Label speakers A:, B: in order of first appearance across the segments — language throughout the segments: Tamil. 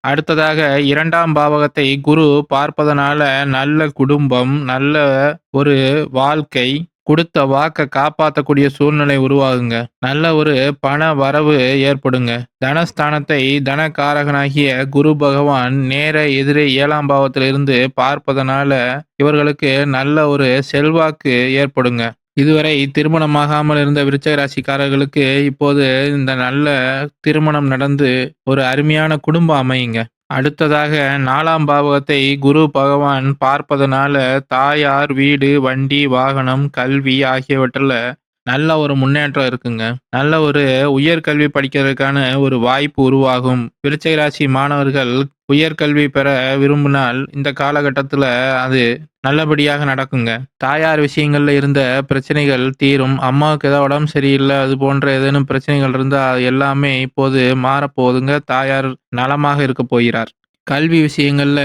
A: அடுத்ததாக இரண்டாம் பாவகத்தை குரு பார்ப்பதனால நல்ல குடும்பம் நல்ல ஒரு வாழ்க்கை கொடுத்த வாக்க காப்பாற்றக்கூடிய சூழ்நிலை உருவாகுங்க. நல்ல ஒரு பண வரவு ஏற்படுங்க. தனஸ்தானத்தை தனகாரகனாகிய குரு பகவான் நேர எதிரே ஏழாம் பாவத்திலிருந்து பார்ப்பதனால இவர்களுக்கு நல்ல ஒரு செல்வாக்கு ஏற்படுங்க. இதுவரை திருமணமாகாமல் இருந்த விருச்சக ராசிக்காரர்களுக்கு இப்போது இந்த நல்ல திருமணம் நடந்து ஒரு அருமையான குடும்பம் அமையுங்க. அடுத்ததாக நாலாம் பாவகத்தை குரு பகவான் பார்ப்பதனால தாயார் வீடு வண்டி வாகனம் கல்வி ஆகியவற்றில் நல்ல ஒரு முன்னேற்றம் இருக்குங்க. நல்ல ஒரு உயர்கல்வி படிக்கிறதுக்கான ஒரு வாய்ப்பு உருவாகும். விருச்சக ராசி மாணவர்கள் உயர்கல்வி பெற விரும்பினால் இந்த காலகட்டத்தில் அது நல்லபடியாக நடக்குங்க. தாயார் விஷயங்கள்ல இருந்த பிரச்சனைகள் தீரும். அம்மாவுக்கு ஏதாவது உடம்பு சரியில்லை அது போன்ற ஏதேனும் பிரச்சனைகள் இருந்தால் எல்லாமே இப்போது மாறப்போகுதுங்க. தாயார் நலமாக இருக்க போகிறார். கல்வி விஷயங்கள்ல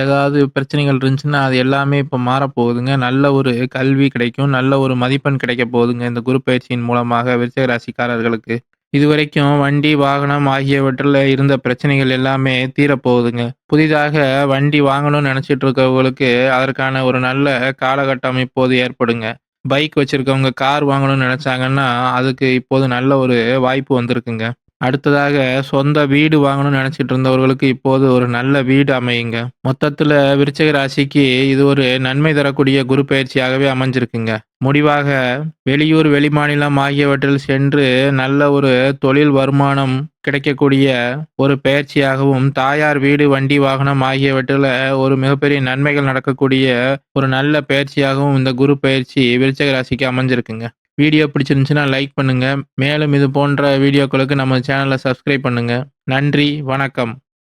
A: ஏதாவது பிரச்சனைகள் இருந்துச்சுன்னா அது எல்லாமே இப்போ மாறப்போகுதுங்க. நல்ல ஒரு கல்வி கிடைக்கும். நல்ல ஒரு மதிப்பெண் கிடைக்க போகுதுங்க இந்த குரு பயிற்சியின் மூலமாக விருச்சக ராசிக்காரர்களுக்கு இதுவரைக்கும் வண்டி வாகனம் ஆகியவற்றில் இருந்த பிரச்சனைகள் எல்லாமே தீரப்போகுதுங்க. புதிதாக வண்டி வாங்கணும்னு நினச்சிட்டு இருக்கவங்களுக்கு அதற்கான ஒரு நல்ல காலகட்டம் இப்போது ஏற்படுங்க. பைக் வச்சிருக்கவங்க கார் வாங்கணும்னு நினச்சாங்கன்னா அதுக்கு இப்போது நல்ல ஒரு வாய்ப்பு வந்திருக்குங்க. அடுத்ததாக சொந்த வீடு வாங்கணும்னு நினச்சிட்டு இருந்தவர்களுக்கு இப்போது ஒரு நல்ல வீடு அமையுங்க. மொத்தத்தில் விருச்சக ராசிக்கு இது ஒரு நன்மை தரக்கூடிய குரு பயிற்சியாகவே அமைஞ்சிருக்குங்க. முடிவாக வெளியூர் வெளிமாநிலம் ஆகியவற்றில் சென்று நல்ல ஒரு தொழில் வருமானம் கிடைக்கக்கூடிய ஒரு பயிற்சியாகவும் தாயார் வீடு வண்டி வாகனம் ஆகியவற்றில் ஒரு மிகப்பெரிய நன்மைகள் நடக்கக்கூடிய ஒரு நல்ல பயிற்சியாகவும் இந்த குரு பயிற்சி விருச்சக ராசிக்கு அமைஞ்சிருக்குங்க. வீடியோ பிடிச்சிருந்துச்சுன்னா லைக் பண்ணுங்கள் மேலும் இது போன்ற வீடியோக்களுக்கு நம்ம சேனலை சப்ஸ்கிரைப் பண்ணுங்கள் நன்றி வணக்கம்.